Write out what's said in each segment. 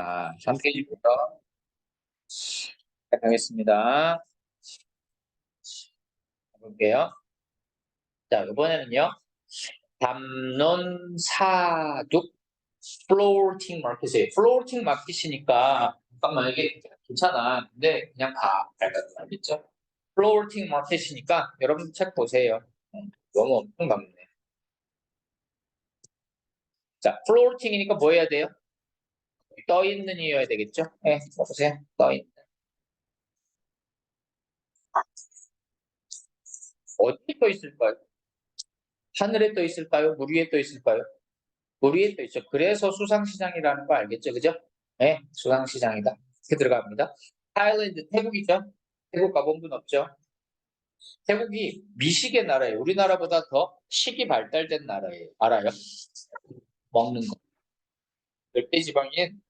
자, 3페이지부터 시작하겠습니다. 볼게요. 자, 이번에는요. 담론 사둑 플로팅 마켓이에요. 플로팅 마켓이니까 잠깐만 이게 괜찮아. 근데 그냥 가. 알겠죠? 플로팅 마켓이니까 여러분 책 보세요. 너무 엄청 남네. 자, 플로팅이니까 뭐 해야 돼요? 떠 있는 이어야 되겠죠? 네, 보세요. 떠 있는. 어디에 떠 있을까요? 하늘에 떠 있을까요? 물 위에 떠 있을까요? 물 위에 떠 있죠. 그래서 수상시장이라는 거 알겠죠? 그죠? 네, 수상시장이다. 이렇게 들어갑니다. 타일랜드, 태국이죠? 태국 가본 분 없죠? 태국이 미식의 나라예요. 우리나라보다 더 식이 발달된 나라예요. 알아요? 먹는 거. 열대지방인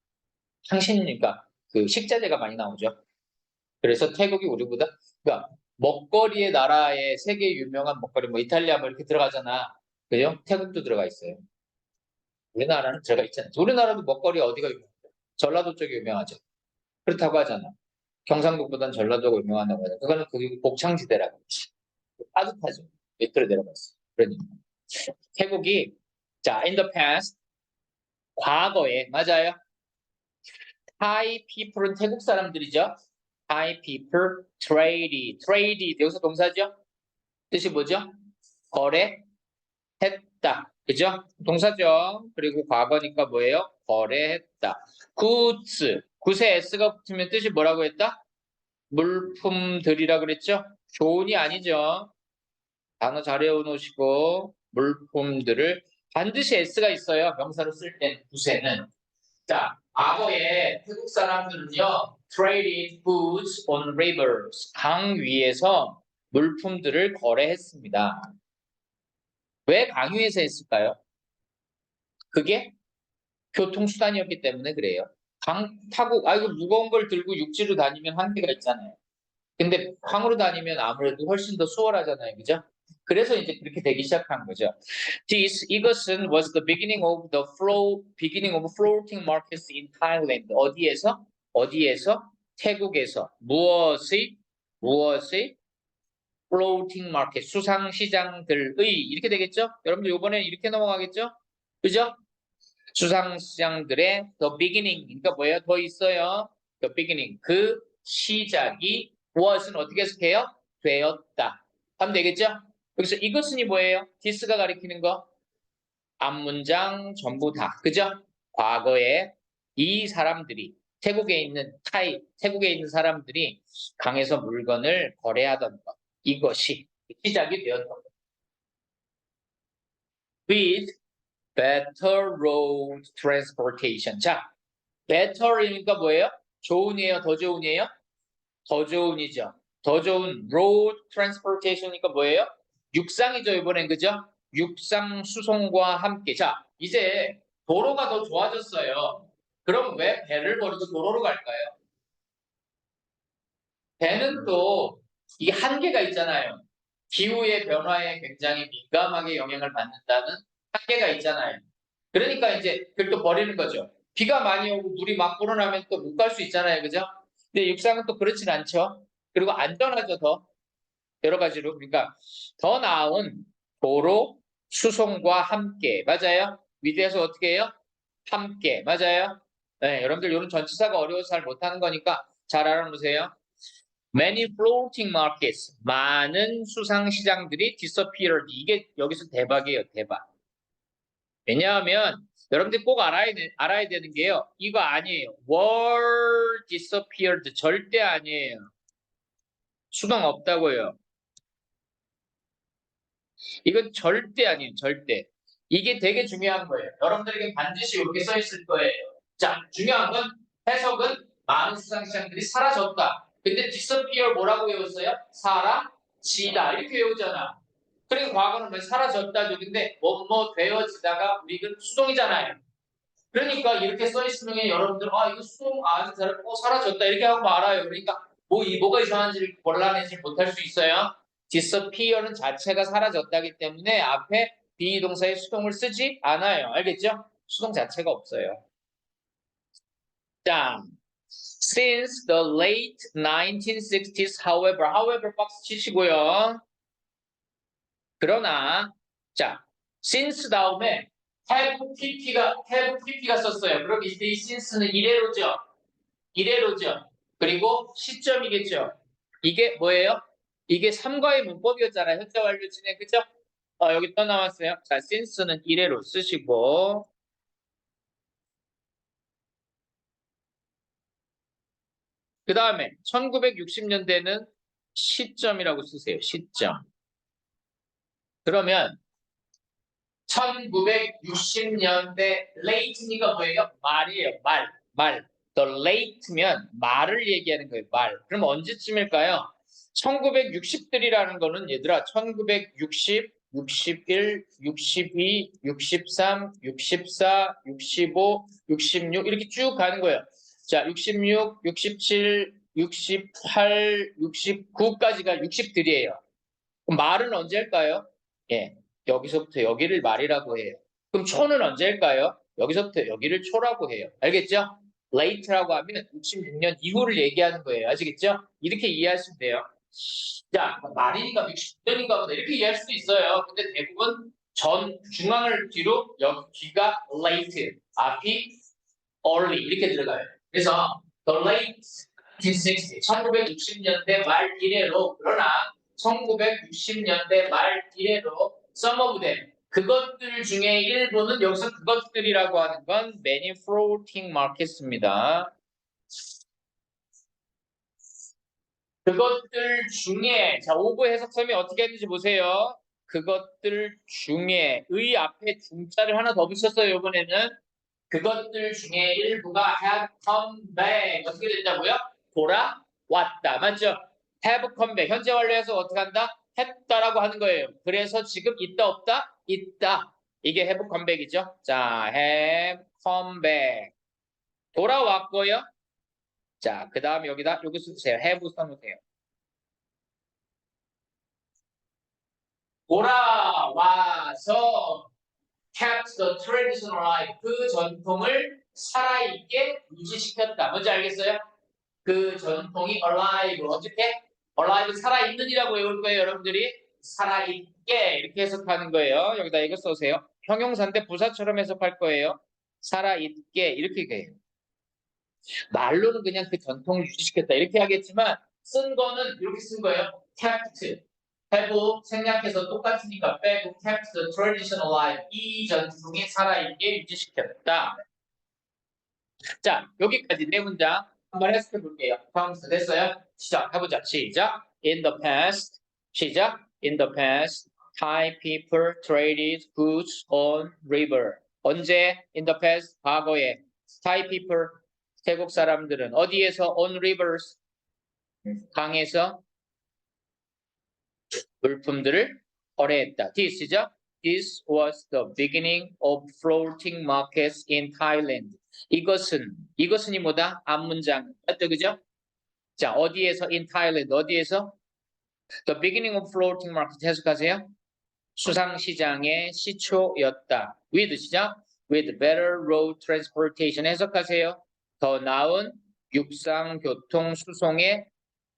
향신이니까 그 식자재가 많이 나오죠. 그래서 태국이 우리보다 그러니까 먹거리의 나라에 세계 유명한 먹거리 뭐 이탈리아 뭐 이렇게 들어가잖아. 그죠? 태국도 들어가 있어요. 우리나라는 들어가 있잖아요. 우리나라도 먹거리 어디가 유명해요? 전라도 쪽이 유명하죠. 그렇다고 하잖아. 경상도보다는 전라도가 유명하다고 하잖아. 그거는 그 곡창지대라고. 따뜻하죠. 밑으로 내려갔어. 그러니까. 태국이 자, in the past 과거에 맞아요. Thai people은 태국 사람들이죠. Thai people trade, trade 여기서 동사죠. 뜻이 뭐죠? 거래했다. 그죠? 동사죠. 그리고 과거니까 뭐예요? 거래했다. goods, 굿에 s가 붙으면 뜻이 뭐라고 했다? 물품들이라 그랬죠? 좋은이 아니죠. 단어 잘 외워놓으시고 물품들을 반드시 s가 있어요. 명사로 쓸때 굿에는. 자, 과거에 태국 사람들은요, traded goods on rivers, 강 위에서 물품들을 거래했습니다. 왜 강 위에서 했을까요? 그게 교통수단이었기 때문에 그래요. 강 타고, 아, 이거 무거운 걸 들고 육지로 다니면 한계가 있잖아요. 근데 강으로 다니면 아무래도 훨씬 더 수월하잖아요. 그죠? 그래서 이제 그렇게 되기 시작한 거죠. This 이것은 was the beginning of the flow, beginning of floating markets in Thailand. 어디에서? 어디에서? 태국에서 무엇의 무엇의 floating market 수상 시장들의 이렇게 되겠죠? 여러분들 이번에 이렇게 넘어가겠죠? 그죠? 수상 시장들의 the beginning 그러니까 뭐예요? 더 있어요. the beginning 그 시작이 무엇은 어떻게 해석해요? 되었다. 하면 되겠죠? 여기서 이것은이 뭐예요? 디스가 가리키는 거? 앞문장 전부 다. 그죠? 과거에 이 사람들이 태국에 있는 타이, 태국에 있는 사람들이 강에서 물건을 거래하던 것. 이것이 시작이 되었던 것. With better road transportation. 자, better이니까 뭐예요? 좋은이에요? 더 좋은이에요? 더 좋은이죠. 더 좋은 road transportation이니까 뭐예요? 육상이죠, 이번엔 그죠? 육상 수송과 함께. 자, 이제 도로가 더 좋아졌어요. 그럼 왜 배를 버리고 도로로 갈까요? 배는 또 이 한계가 있잖아요. 기후의 변화에 굉장히 민감하게 영향을 받는다는 한계가 있잖아요. 그러니까 이제 그걸 또 버리는 거죠. 비가 많이 오고 물이 막 불어나면 또 못 갈 수 있잖아요. 그죠? 근데 육상은 또 그렇진 않죠. 그리고 안전하죠, 더. 여러 가지로. 그러니까 더 나은 도로 수송과 함께. 맞아요? 위대해서 어떻게 해요? 함께. 맞아요? 네, 여러분들 이런 전치사가 어려워서 잘 못하는 거니까 잘 알아놓으세요. Many floating markets. 많은 수상 시장들이 disappeared. 이게 여기서 대박이에요, 대박. 왜냐하면 여러분들 꼭 알아야, 알아야 되는 게요. 이거 아니에요. were disappeared. 절대 아니에요. 수동 없다고요. 이건 절대 아니에요. 절대. 이게 되게 중요한 거예요. 여러분들에게 반드시 이렇게 써 있을 거예요. 자, 중요한 건 해석은 많은 수상시장들이 사라졌다. 근데 disappear 뭐라고 외웠어요? 사라지다. 이렇게 외우잖아. 그리고 과거는 왜 사라졌다죠. 근데 뭐뭐 되어지다가 우리는 수동이잖아요. 그러니까 이렇게 써 있으면 여러분들 아 이거 수동 아 어, 사라졌다 이렇게 하고 말아요. 그러니까 뭐 이 뭐가 이상한지 곤란해지 못할 수 있어요. Disappear는 자체가 사라졌다기 때문에 앞에 비동사의 수동을 쓰지 않아요. 알겠죠? 수동 자체가 없어요. 자, since the late 1960s, however, however 박스 치시고요. 그러나, 자, since 다음에 have pp가 have pp가 썼어요. 그럼 이때 이 since는 이래로죠. 이래로죠. 그리고 시점이겠죠. 이게 뭐예요? 이게 3과의 문법이었잖아요. 현재 완료 진행 그죠? 어, 여기 또 나왔어요. 자, since는 이래로 쓰시고 그 다음에 1960년대는 시점이라고 쓰세요. 시점. 그러면 1960년대 late니까 뭐예요? 말이에요. 말. 말. The late면 말을 얘기하는 거예요. 말. 그럼 언제쯤일까요? 1960들이라는 거는 얘들아 1960, 61, 62, 63, 64, 65, 66 이렇게 쭉 가는 거예요. 자, 66, 67, 68, 69까지가 60들이에요. 그럼 말은 언제일까요? 예, 여기서부터 여기를 말이라고 해요. 그럼 초는 언제일까요? 여기서부터 여기를 초라고 해요. 알겠죠? Late라고 하면 66년 이후를 얘기하는 거예요. 아시겠죠? 이렇게 이해하시면 돼요. 자, 말이니까 60년인가 보다 이렇게 이해할 수도 있어요. 근데 대부분 전 중앙을 뒤로 여기 뒤가 late, 앞이 early 이렇게 들어가요. 그래서 the late 1960, 1960년대 말 이래로 그러나 1960년대 말 이래로 of them 그것들 중에 일부는 여기서 그것들이라고 하는 건 many floating markets입니다. 그것들 중에 자 오브 해석섬이 어떻게 했는지 보세요. 그것들 중에 의 앞에 중자를 하나 더 붙였어요. 이번에는 그것들 중에 일부가 have come back 어떻게 된다고요? 돌아왔다 맞죠? have come back 현재 완료해서 어떻게 한다? 했다라고 하는 거예요. 그래서 지금 있다 없다? 있다. 이게 have come back이죠. 자, have come back 돌아왔고요. 자, 그 다음 여기다 여기 쓰세요. have 써놓으세요. 돌아와서 kept the tradition alive 그 전통을 살아있게 유지시켰다. 뭔지 알겠어요? 그 전통이 alive 어떻게? alive 살아있는이라고 외울 거예요, 여러분들이. 살아있게 이렇게 해석하는 거예요. 여기다 이거 써세요. 형용사인데 부사처럼 해석할 거예요. 살아있게 이렇게 해요. 말로는 그냥 그 전통을 유지시켰다 이렇게 하겠지만 쓴 거는 이렇게 쓴 거예요. kept, have 생략해서 똑같으니까 빼고 kept the tradition alive 이 전통이 살아있게 유지시켰다. 자 여기까지 네 문장 한번 해석해 볼게요. 다음부터 됐어요? 시작 해보자. 시작. In the past 시작. In the past Thai people traded goods on river. 언제? In the past 과거에 Thai people 태국 사람들은 어디에서 on rivers 강에서 물품들을 거래했다. This죠? This was the beginning of floating markets in Thailand. 이것은 이것은이 뭐다? 앞문장 맞죠, 그죠? 자 어디에서 in Thailand 어디에서 the beginning of floating market 해석하세요. 수상시장의 시초였다. with 시작 with better road transportation 해석하세요. 더 나은 육상 교통 수송의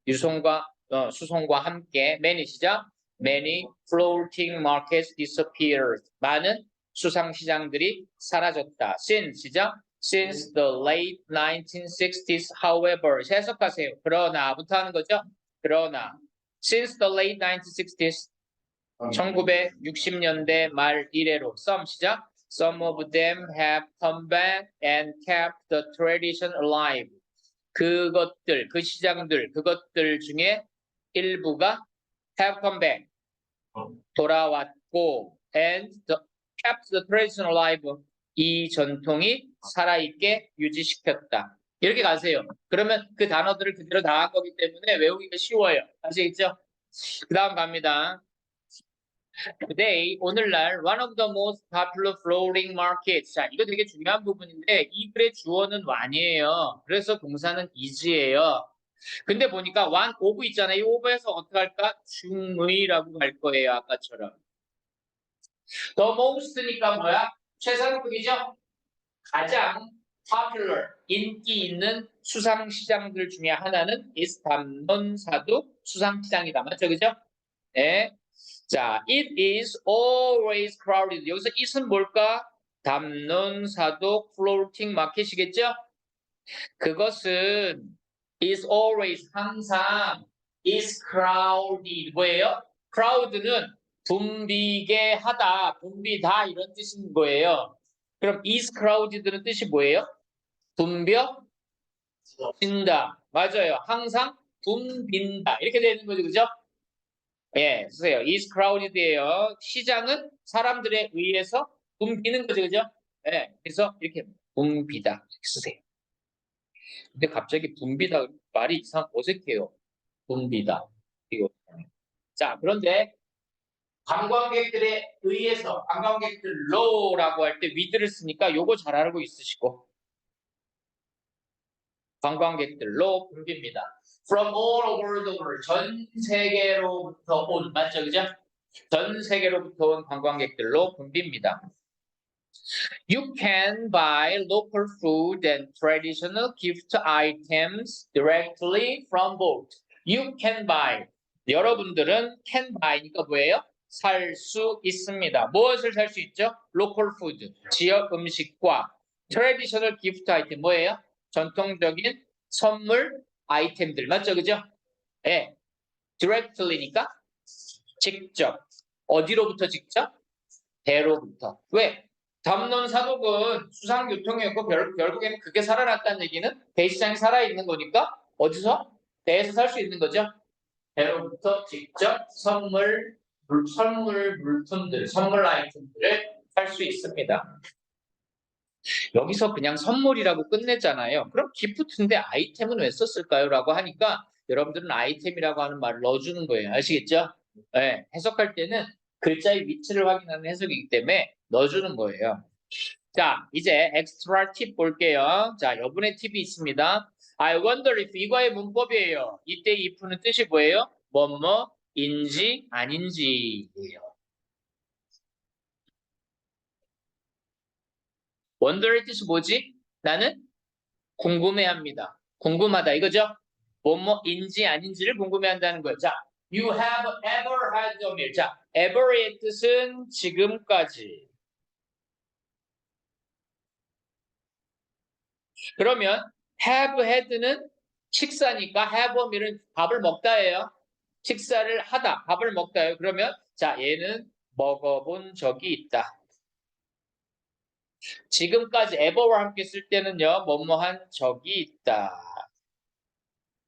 유송과 어, 수송과 함께 many 시작 many floating markets disappeared 많은 수상 시장들이 사라졌다. since 시작 since the late 1960s however 해석하세요. 그러나부터 하는 거죠. 그러나 since the late 1960s 1960년대 말 이래로 some 시작 Some of them have come back and kept the tradition alive. 그것들, 그 시장들, 그것들 중에 일부가 have come back. 돌아왔고 and the, kept the tradition alive. 이 전통이 살아있게 유지시켰다. 이렇게 가세요. 그러면 그 단어들을 그대로 다 한 거기 때문에 외우기가 쉬워요. 아시겠죠? 그 다음 갑니다. Today, 오늘날 one of the most popular floating markets. 자, 이거 되게 중요한 부분인데 이 글의 주어는 one이에요. 그래서 동사는 is예요. 근데 보니까 one of 있잖아요. 이 of에서 어떻게 할까? 중의라고 할 거예요. 아까처럼. The most니까 뭐야? 최상급이죠? 가장 popular 인기 있는 수상 시장들 중에 하나는 is 담론사도 수상 시장이다. 맞죠? 그죠? 네. 자, it is always crowded. 여기서 it은 뭘까? 담론사도 floating 마켓이겠죠? 그것은 is always 항상 is crowded 뭐예요? crowd는 붐비게 하다, 붐비다 이런 뜻인 거예요. 그럼 is crowded는 뜻이 뭐예요? 붐벼 빈다. 맞아요. 항상 붐빈다. 이렇게 되는 거죠. 그죠? 예, 쓰세요. is crowded예요. 시장은 사람들에 의해서 붐비는 거죠. 그죠? 예, 그래서 이렇게 붐비다. 이렇게 쓰세요. 근데 갑자기 붐비다 말이 이상 어색해요. 붐비다. 이거. 자, 그런데 관광객들에 의해서 관광객들로라고 할 때 위드를 쓰니까 요거 잘 알고 있으시고 관광객들로 붐빕니다. From all over the world 전 세계로부터 온 맞죠, 그죠? 전 세계로부터 온 관광객들로 붐빕니다. You can buy local food and traditional gift items directly from boat. You can buy. 여러분들은 can buy니까 뭐예요? 살 수 있습니다. 무엇을 살 수 있죠? local food, 지역 음식과 traditional gift item 뭐예요? 전통적인 선물 아이템들 맞죠, 그죠? 예, 네. directly니까 직접 어디로부터 직접? 배로부터. 왜? 담론 사독은 수상교통이었고 결, 결국에는 그게 살아났다는 얘기는 배시장이 살아있는 거니까 어디서? 배에서 살 수 있는 거죠. 배로부터 직접 선물, 물, 선물 물품들, 선물 아이템들을 살 수 있습니다. 여기서 그냥 선물이라고 끝냈잖아요. 그럼 기프트인데 아이템은 왜 썼을까요? 라고 하니까 여러분들은 아이템이라고 하는 말을 넣어주는 거예요. 아시겠죠? 네, 해석할 때는 글자의 위치를 확인하는 해석이기 때문에 넣어주는 거예요. 자, 이제 엑스트라 팁 볼게요. 자, 여분의 팁이 있습니다. I wonder if 이거의 문법이에요. 이때 if는 뜻이 뭐예요? 뭐뭐 인지 아닌지예요. wonder의 뜻이 뭐지? 나는 궁금해합니다. 궁금하다 이거죠? 뭐뭐인지 아닌지를 궁금해한다는 거죠. 자, you have ever had a meal. 자, ever의 뜻은 지금까지. 그러면 have had는 식사니까 have a meal은 밥을 먹다예요. 식사를 하다, 밥을 먹다예요. 그러면 자, 얘는 먹어본 적이 있다. 지금까지 ever와 함께 쓸 때는요, 뭐뭐한 적이 있다.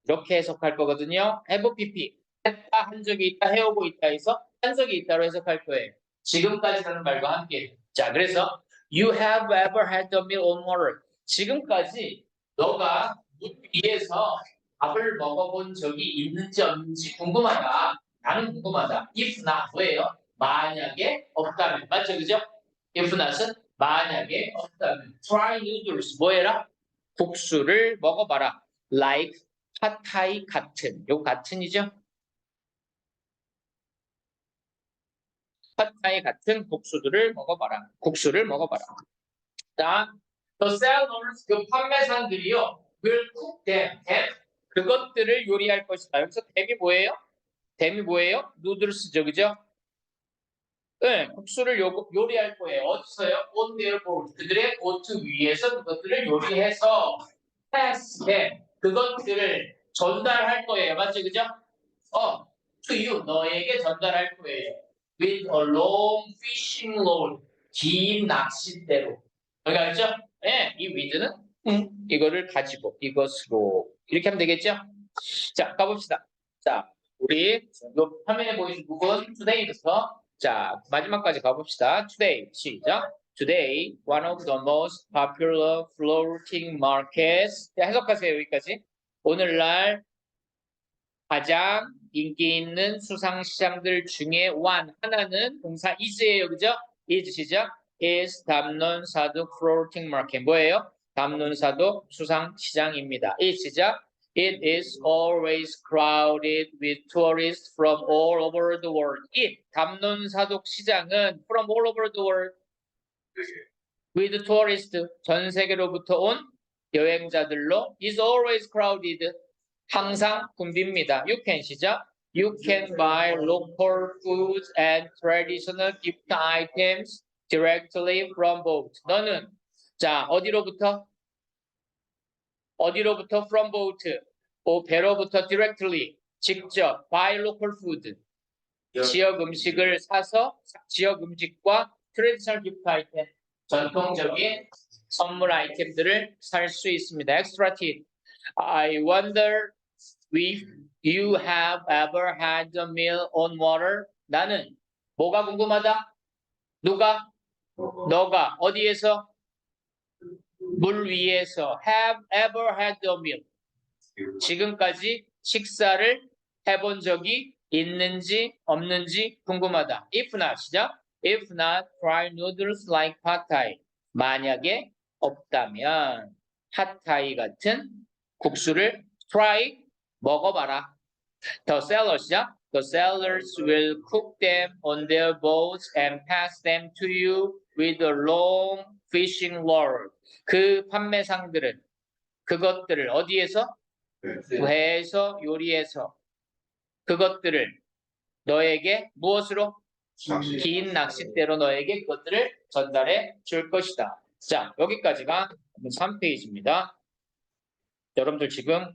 이렇게 해석할 거거든요. have pp. 했다, 한 적이 있다, 해오고 있다 해서 한 적이 있다로 해석할 거예요. 지금까지라는 말과 함께. 자, 그래서 you have ever had a meal on water. 지금까지 너가 물 위에서 밥을 먹어본 적이 있는지 없는지 궁금하다. 나는 궁금하다. if not 뭐예요? 만약에 없다면. 맞죠? 그죠? if not은 만약에 없다면. try noodles 뭐해라? 국수를 먹어봐라. like 팟타이 같은. 요 같은이죠? 팟타이 같은 국수들을 먹어봐라. 국수를 먹어봐라. 자, the sellers 그 판매상들이요 will cook them, them 그것들을 요리할 것이다. 여기서 댐이 뭐예요? 댐이 뭐예요? 누들스죠, 그죠? 네, 국수를 요, 요리할 거예요. 어디서요? on their board. 그들의 보트 위에서 그것들을 요리해서 pass them. 그것들을 전달할 거예요. 맞죠, 그죠? 어, to you, 너에게 전달할 거예요. with a long fishing rod. 긴 낚싯대로. 여기 알죠? 예, 네, 이 with는 음, 이거를 가지고 이것으로 이렇게 하면 되겠죠? 자, 가봅시다. 자, 우리 요 화면에 보이는 부분 today부터 자 마지막까지 가봅시다. today 시작. Today, one of the most popular floating markets. 자, 해석하세요 여기까지. 오늘날 가장 인기 있는 수상 시장들 중에 one 하나는 동사 is예요, 그죠? is 시작. is 담론사도 floating market 뭐예요? 담론사도 수상 시장입니다. is 시작. It is always crowded with tourists from all over the world. It 담론사독 시장은 from all over the world with tourists 전 세계로부터 온 여행자들로 is always crowded 항상 붐빕니다. You can 시작. You can buy local foods and traditional gift items directly from boat. 너는 자 어디로부터 어디로부터 from boat 오 배로부터 directly 직접 buy local food 지역 음식을 사서 지역 음식과 트레디셔널 기프트 아이템 전통적인 선물 아이템들을 살 수 있습니다. Extra tip. I wonder if you have ever had a meal on water. 나는 뭐가 궁금하다? 누가? 너가 어디에서? 물 위에서 have ever had a meal. 지금까지 식사를 해본 적이 있는지 없는지 궁금하다. If not, 시작. If not, try noodles like pad thai. 만약에 없다면 팟타이 같은 국수를 try 먹어봐라. The sellers, 시작. The sellers will cook them on their boats and pass them to you with a long fishing lure. 그 판매상들은 그것들을 어디에서? 배에서 요리해서 그것들을 너에게 무엇으로? 긴 낚싯대로 너에게 그것들을 전달해 줄 것이다. 자, 여기까지가 3페이지입니다. 여러분들 지금